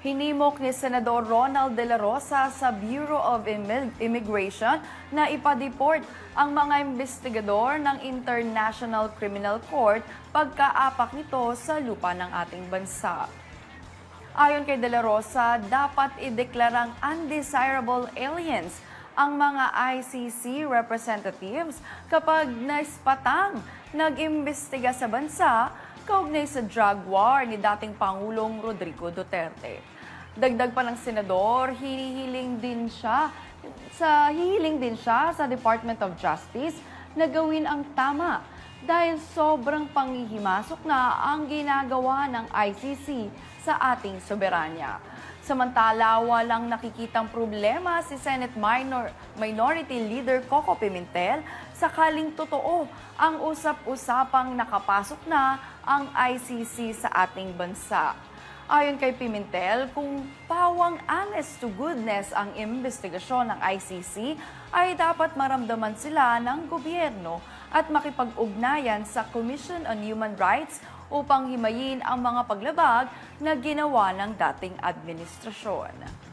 Hinimok ni Senador Ronald De La Rosa sa Bureau of Immi- Immigration na ipadeport ang mga investigador ng International Criminal Court pagkaapak nito sa lupa ng ating bansa. Ayon kay De La Rosa, dapat ideklarang undesirable aliens ang mga ICC representatives kapag naispatang nag-imbestiga sa bansa kaugnay sa drug war ni dating Pangulong Rodrigo Duterte. Dagdag pa ng senador, hinihiling din siya sa hihiling din siya sa Department of Justice na gawin ang tama dahil sobrang panghihimasok na ang ginagawa ng ICC sa ating soberanya. Samantala, walang nakikitang problema si Senate Minor, Minority Leader Coco Pimentel sakaling totoo ang usap-usapang nakapasok na ang ICC sa ating bansa. Ayon kay Pimentel, kung pawang honest to goodness ang investigasyon ng ICC, ay dapat maramdaman sila ng gobyerno at makipag-ugnayan sa Commission on Human Rights upang himayin ang mga paglabag na ginawa ng dating administrasyon.